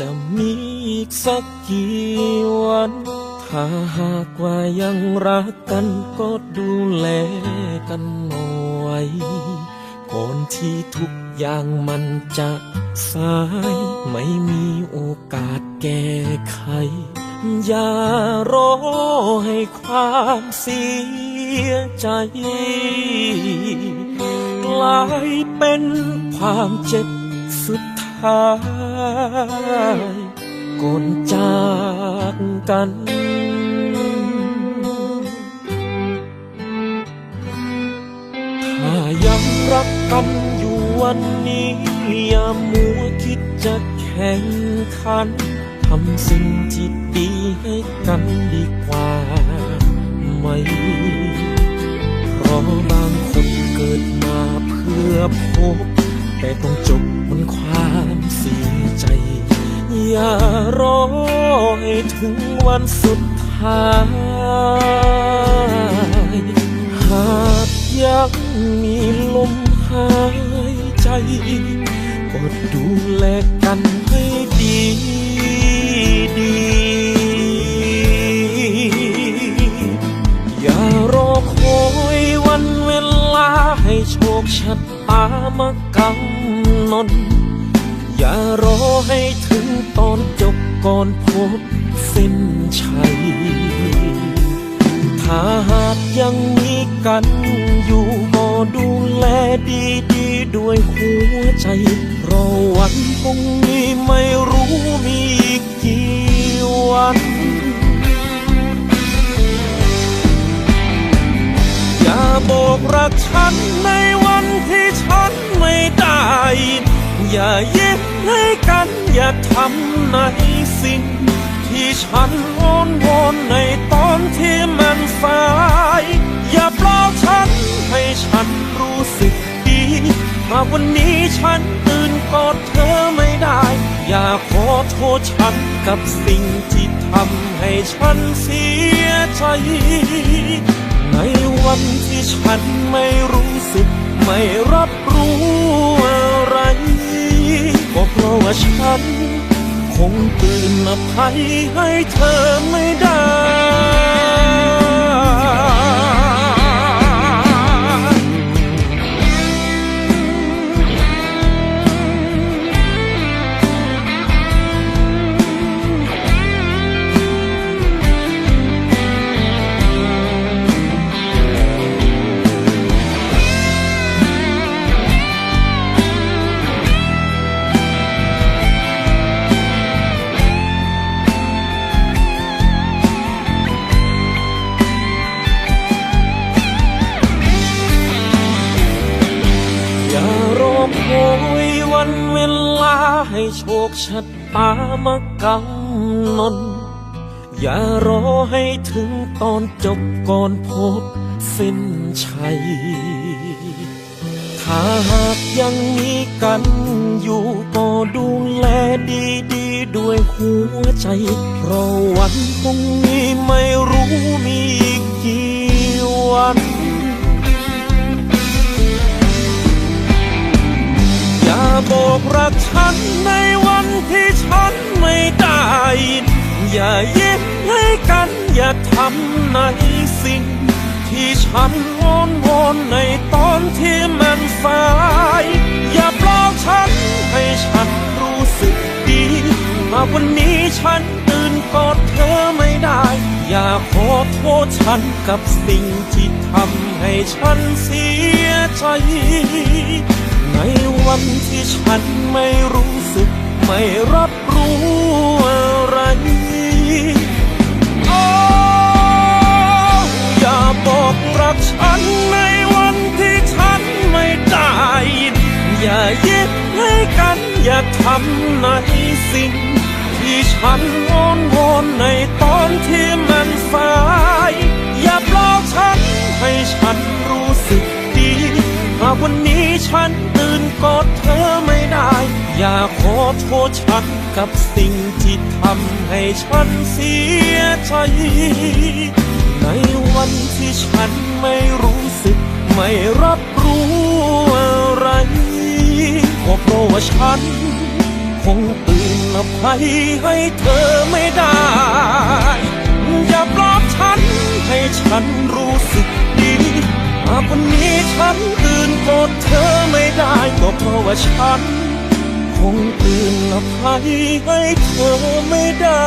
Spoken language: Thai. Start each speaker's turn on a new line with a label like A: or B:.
A: จะมีอีกสักกี่วัน ถ้าหากว่ายังรักกันก็ดูแลกันหน่อยก่อนที่ทุกอย่างมันจะสายไม่มีโอกาสแก้ไข อย่ารอให้ความเสียใจ กลายเป็นความเจ็บสุดท้าย ก่อนจากกัน ถ้ายังรักกันอยู่วันนี้อย่ามัวคิดจะแข่งขันทำสิ่งที่ดีให้กันดีกว่าไหมเพราะบางคนเกิดมาเพื่อพบ แต่ต้องจบบนความ เสียใจ อย่ารอให้ถึงวันสุดท้าย หากยังมีลมหายใจ ก็ดูแลกันให้ดีดีอย่ารอคอยวันเวลาให้โชคชะตามากำหนด อย่ารอให้ถึงตอนจบก่อนพบเส้นชัย ถ้าหากยังมีกันอยู่ก็ดูแลดีๆด้วยหัวใจเพราะวันพรุ่งนี้ไม่รู้มีอีกกี่วันอย่าบอกรักฉันในวันที่ฉันไม่ได้ อย่ายิ้มให้กัน อย่าทำในสิ่ง ที่ฉันอ้อนวอนในตอนที่มันสาย อย่าปลอบฉันให้ฉันรู้สึกดีหาวันนี้ฉันตื่นกอดเธอไม่ได้ อย่าขอโทษฉันกับสิ่งที่ทำให้ฉันเสียใจ ในวันที่ฉันไม่รู้สึกไม่รับรู้อะไร ก็เพราะว่าฉัน คงตื่นอภัยให้เธอไม่ได้ โชคชะตามากำหนดอย่ารอให้ถึงตอนจบก่อนพบเส้นชัย ถ้าหากยังมีกันอยู่ก็ดูแลดีๆด้วยหัวใจ เพราะวันพรุ่งนี้ไม่รู้มี อย่ายิ้มให้กันอย่าทำในสิ่ง ที่ฉันอ้อนวอนในตอนที่มันสาย อย่าปลอบฉันให้ฉันรู้สึกดีหาวันนี้ฉันตื่นกอดเธอไม่ได้ อย่าขอโทษฉันกับสิ่งที่ทำให้ฉันเสียใจ ในวันที่ฉันไม่รู้สึกไม่รับรู้อะไร โอ้อย่าบอกรักฉันในวันที่ฉันไม่ได้อย่ายิ้มให้กัน อย่าทำในสิ่งที่ฉัน ฉันตื่นกอดเธอไม่ได้ อย่าขอโทษฉันกับสิ่งที่ทำให้ฉันเสียใจ ในวันที่ฉันไม่รู้สึก ไม่รับรู้อะไรก็เพราะว่าฉัน คงตื่นอภัยให้เธอไม่ได้ อย่าปลอบฉันให้ฉันรู้สึกดีหากวันนี้ฉัน กรธเธอไม่ได้ก็เพราะว่าฉัน คงตื่นอภัยให้เธอไม่ได้